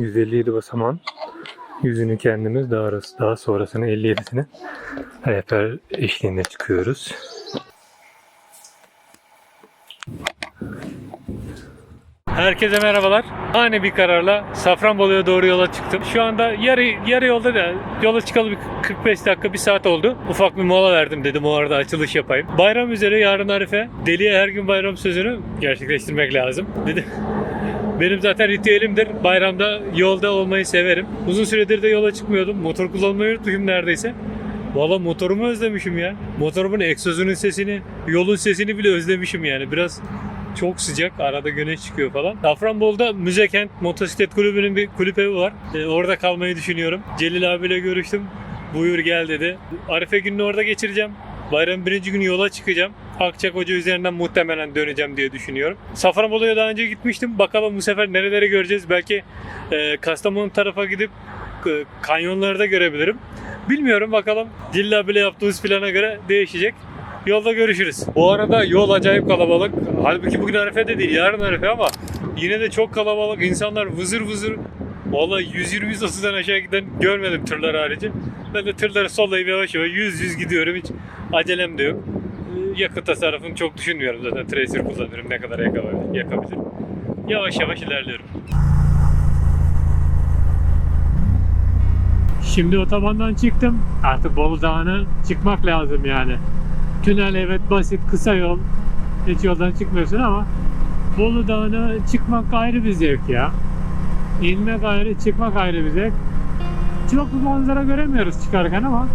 157 basamağın yüzünü kendimiz daha, arası, daha sonrasını 57'sini rehber eşliğinde çıkıyoruz. Herkese merhabalar. Ani bir kararla Safranbolu'ya doğru yola çıktım. Şu anda yarı yarı yolda da yola çıkalı bir 45 dakika bir saat oldu. Ufak bir mola verdim dedim o arada açılış yapayım. Bayram üzere yarın Arife. Deliye her gün bayram sözünü gerçekleştirmek lazım. Dedim. Benim zaten ritüelimdir. Bayramda yolda olmayı severim. Uzun süredir de yola çıkmıyordum. Motor kullanmayı unutmuşum neredeyse. Valla motorumu özlemişim ya. Motorumun egzozunun sesini, yolun sesini bile özlemişim yani. Biraz çok sıcak. Arada güneş çıkıyor falan. Safranbolu'da Müzekent Motosiklet Kulübü'nün bir kulüp evi var. Ee, orada kalmayı düşünüyorum. Celil abiyle görüştüm. Buyur gel dedi. Arife gününü orada geçireceğim. Bayram birinci günü yola çıkacağım. Akçakoca üzerinden muhtemelen döneceğim diye düşünüyorum. Safranbolu'ya daha önce gitmiştim. Bakalım bu sefer nereleri göreceğiz. Belki e, Kastamonu tarafa gidip e, kanyonları da görebilirim. Bilmiyorum bakalım. Celil abiyle yaptığımız plana göre değişecek. Yolda görüşürüz. Bu arada yol acayip kalabalık. Halbuki bugün Arife de değil, yarın Arife ama yine de çok kalabalık. İnsanlar vızır vızır. Vallahi 120-130'dan aşağı giden görmedim tırlar harici. Ben de tırları sollayıp yavaş yavaş 100-100 gidiyorum. Hiç acelem de yok. Ee, Yakıt tasarrufunu çok düşünmüyorum zaten. Tracer kullanıyorum. Ne kadar yakabilir. Yavaş yavaş ilerliyorum. Şimdi otobandan çıktım. Artık Bolu Dağı'na çıkmak lazım yani. Tünel evet basit kısa yol. Hiç yoldan çıkmıyorsun ama Bolu Dağı'na çıkmak ayrı bir zevk ya. İnmek ayrı, çıkmak ayrı bir zevk. Çok bir manzara göremiyoruz çıkarken ama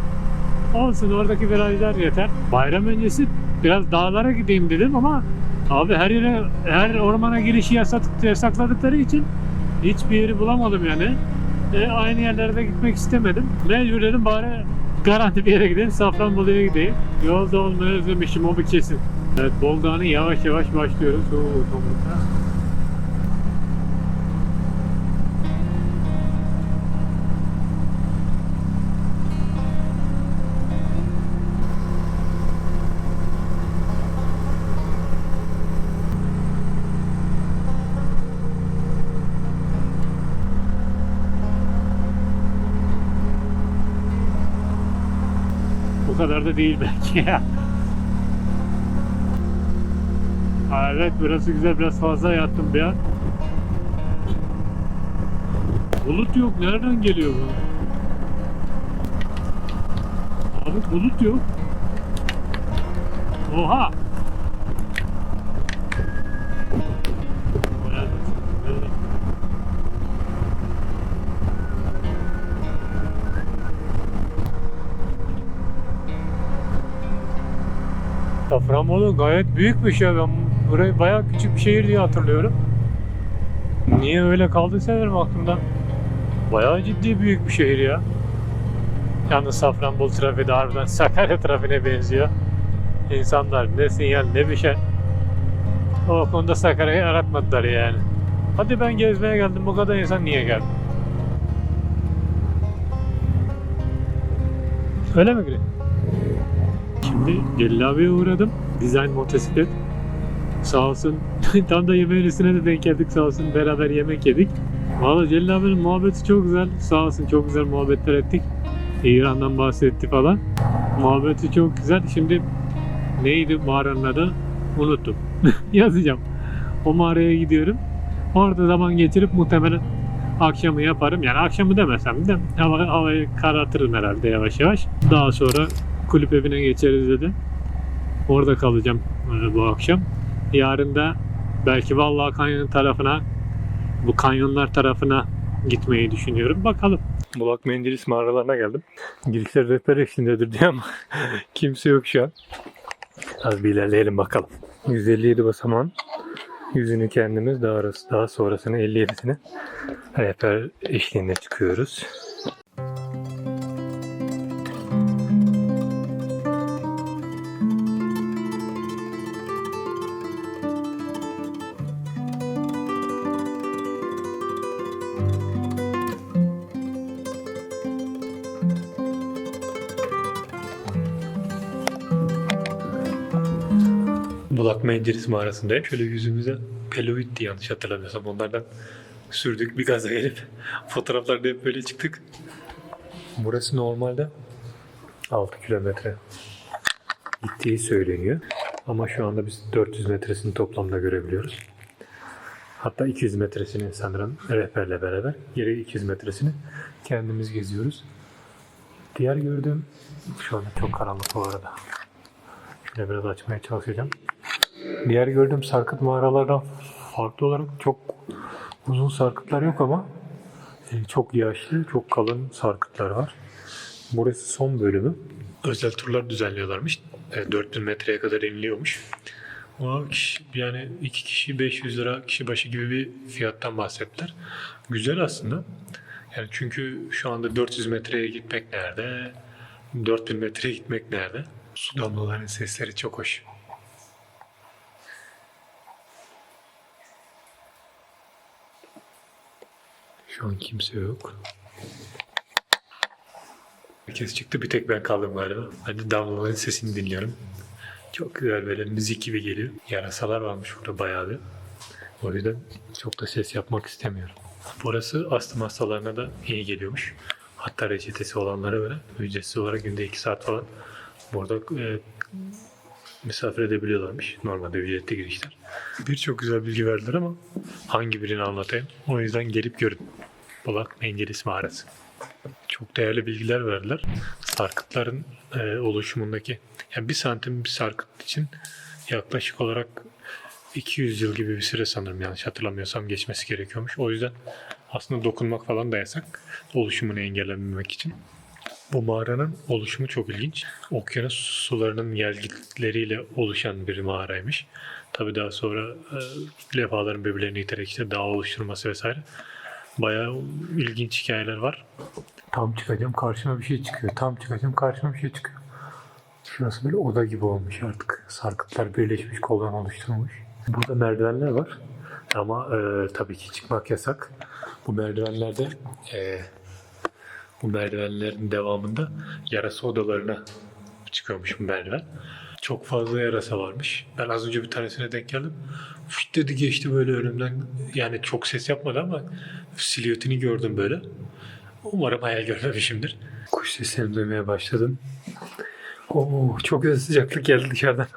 olsun oradaki virajlar yeter. Bayram öncesi biraz dağlara gideyim dedim ama abi her yere, her ormana girişi yasak, yasakladıkları için hiçbir yeri bulamadım yani. E, aynı yerlere de gitmek istemedim. Mecbur dedim bari garanti bir yere gideyim. Safranbolu'ya gideyim. Yolda olmayı özlemişim o bir kesin. Evet Dağı'na yavaş yavaş başlıyoruz. Oo, Kadar da değil belki ya. Evet burası güzel biraz fazla yattım bir an. Bulut yok nereden geliyor bu? Abi bulut yok. Oha! Safranbolu gayet büyükmüş ya ben burayı bayağı küçük bir şehir diye hatırlıyorum. Niye öyle kaldıysa benim aklımda. Bayağı ciddi büyük bir şehir ya. Yalnız Safranbolu trafiği de harbiden Sakarya trafiğine benziyor. İnsanlar ne sinyal ne bir şey. O konuda Sakarya'yı aratmadılar yani. Hadi ben gezmeye geldim bu kadar insan niye geldi? Öyle mi Gri? Şimdi Celil abiye uğradım. Design motosiklet. Sağ olsun. Tam da yemeğin üstüne de denk geldik sağ olsun. Beraber yemek yedik. Valla Celil abinin muhabbeti çok güzel. Sağ olsun çok güzel muhabbetler ettik. İran'dan bahsetti falan. Muhabbeti çok güzel. Şimdi neydi mağaranın adı? Unuttum. Yazacağım. O mağaraya gidiyorum. Orada zaman geçirip muhtemelen akşamı yaparım. Yani akşamı demesem de hava, havayı karartırım herhalde yavaş yavaş. Daha sonra kulüp evine geçeriz dedi. Orada kalacağım e, bu akşam. Yarın da belki Vallahi Kanyon tarafına bu kanyonlar tarafına gitmeyi düşünüyorum. Bakalım. Bulak Mendelis mağaralarına geldim. Girişler rehber eşliğindedir diye ama kimse yok şu an. Az bir ilerleyelim bakalım. 157 basamağın yüzünü kendimiz daha, arası, daha sonrasını 57'sini rehber eşliğinde çıkıyoruz. Bulak Menderes mağarasındayım. Şöyle yüzümüze peluitti yanlış hatırlamıyorsam onlardan sürdük bir gaza gelip fotoğraflarda hep böyle çıktık. Burası normalde 6 kilometre gittiği söyleniyor. Ama şu anda biz 400 metresini toplamda görebiliyoruz. Hatta 200 metresini sanırım rehberle beraber. Geri 200 metresini kendimiz geziyoruz. Diğer gördüğüm şu anda çok karanlık bu arada. Şöyle biraz açmaya çalışacağım. Diğer gördüğüm sarkıt mağaralardan farklı olarak çok uzun sarkıtlar yok ama e, çok yaşlı, çok kalın sarkıtlar var. Burası son bölümü. Özel turlar düzenliyorlarmış. E, 4000 metreye kadar iniliyormuş. Ama kişi, yani iki kişi 500 lira kişi başı gibi bir fiyattan bahsettiler. Güzel aslında. Yani çünkü şu anda 400 metreye gitmek nerede? 4000 metreye gitmek nerede? Su damlalarının sesleri çok hoş. Şu an kimse yok. Herkes çıktı bir tek ben kaldım galiba. Hadi damlaların sesini dinliyorum. Çok güzel böyle müzik gibi geliyor. Yarasalar varmış burada bayağı bir. O yüzden çok da ses yapmak istemiyorum. Burası astım hastalarına da iyi geliyormuş. Hatta reçetesi olanlara böyle ücretsiz olarak günde 2 saat falan burada e, misafir edebiliyorlarmış. Normalde ücretli girişler. Birçok güzel bilgi verdiler ama hangi birini anlatayım? O yüzden gelip görün. Bulak Menderes Mağarası. Çok değerli bilgiler verdiler. Sarkıtların e, oluşumundaki yani bir santim bir sarkıt için yaklaşık olarak 200 yıl gibi bir süre sanırım yanlış hatırlamıyorsam geçmesi gerekiyormuş. O yüzden aslında dokunmak falan da yasak. Oluşumunu engellememek için. Bu mağaranın oluşumu çok ilginç. Okyanus sularının gelgitleriyle oluşan bir mağaraymış. Tabi daha sonra e, levhaların birbirlerini iterek işte dağ oluşturması vesaire. Bayağı ilginç hikayeler var. Tam çıkacağım karşıma bir şey çıkıyor. Tam çıkacağım karşıma bir şey çıkıyor. Şurası böyle oda gibi olmuş artık. Sarkıtlar birleşmiş koldan oluşturulmuş. Burada merdivenler var. Ama e, tabii ki çıkmak yasak. Bu merdivenlerde e, bu merdivenlerin devamında yarasa odalarına çıkıyormuş bu merdiven. Çok fazla yarasa varmış. Ben az önce bir tanesine denk geldim. Fıt dedi geçti böyle önümden. Yani çok ses yapmadı ama silüetini gördüm böyle. Umarım hayal görmemişimdir. Kuş seslerini duymaya başladım. Oo, çok güzel sıcaklık geldi dışarıdan.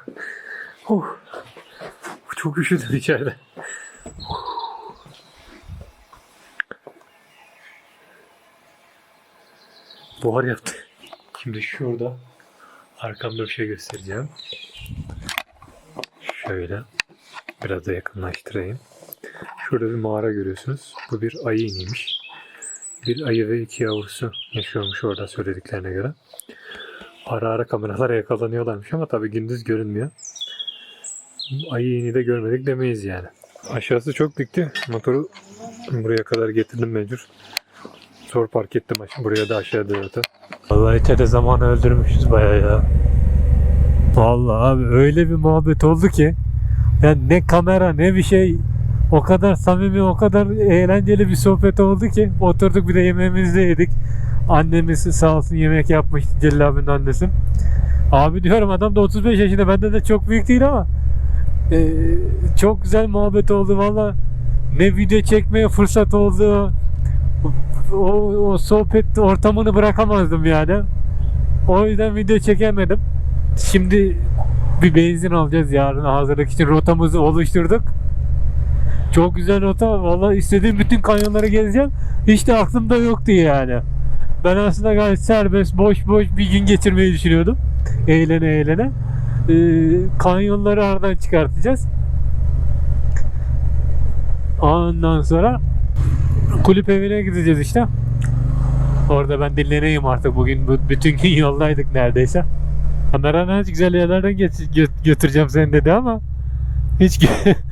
Oh, çok üşüdüm içeride. Buhar yaptı. Şimdi şurada arkamda bir şey göstereceğim. Şöyle biraz da yakınlaştırayım. Şurada bir mağara görüyorsunuz. Bu bir ayı iniymiş. Bir ayı ve iki yavrusu yaşıyormuş orada söylediklerine göre. Ara ara kameralara yakalanıyorlarmış ama tabii gündüz görünmüyor. Ayı ini de görmedik demeyiz yani. Aşağısı çok dikti. Motoru buraya kadar getirdim mecbur. Zor park ettim. Buraya da aşağı doğru. Vallahi tede zamanı öldürmüşüz bayağı ya. Vallahi abi öyle bir muhabbet oldu ki. Yani ne kamera ne bir şey. O kadar samimi, o kadar eğlenceli bir sohbet oldu ki. Oturduk bir de yemeğimizi yedik. Annemiz sağ olsun yemek yapmış Celil abinin annesi. Abi diyorum adam da 35 yaşında bende de çok büyük değil ama e, çok güzel muhabbet oldu valla. Ne video çekmeye fırsat oldu. O, o sohbet ortamını bırakamazdım yani. O yüzden video çekemedim. Şimdi bir benzin alacağız yarın hazırlık için rotamızı oluşturduk. Çok güzel rota. Valla istediğim bütün kanyonları gezeceğim. Hiç de aklımda yoktu yani. Ben aslında gayet serbest, boş boş bir gün geçirmeyi düşünüyordum. Eğlene eğlene. Ee, kanyonları aradan çıkartacağız. Ondan sonra kulüp evine gideceğiz işte. Orada ben dinleneyim artık bugün. Bu- Bütün gün yoldaydık neredeyse. Kameranı hiç güzel yerlerden geç- gö- götüreceğim seni dedi ama hiç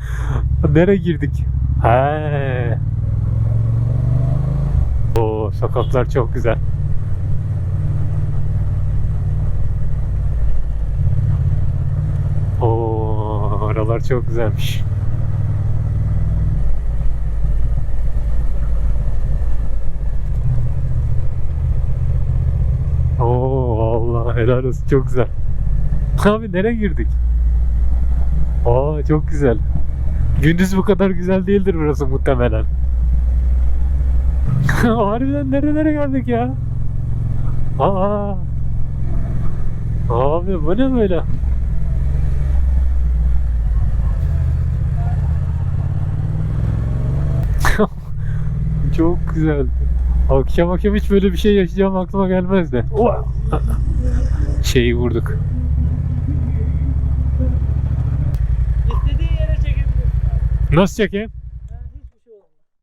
nereye girdik? He. O sokaklar çok güzel. Oo, oralar çok güzelmiş. Oo Allah helal olsun çok güzel. Abi nereye girdik? Aa çok güzel. Gündüz bu kadar güzel değildir burası muhtemelen. Harbiden nerelere geldik ya? Aa. Abi bu ne böyle? Çok güzel. Akşam akşam hiç böyle bir şey yaşayacağım aklıma gelmezdi. Şeyi vurduk. İstediğin yere çekebilirsin. Nasıl çekeyim?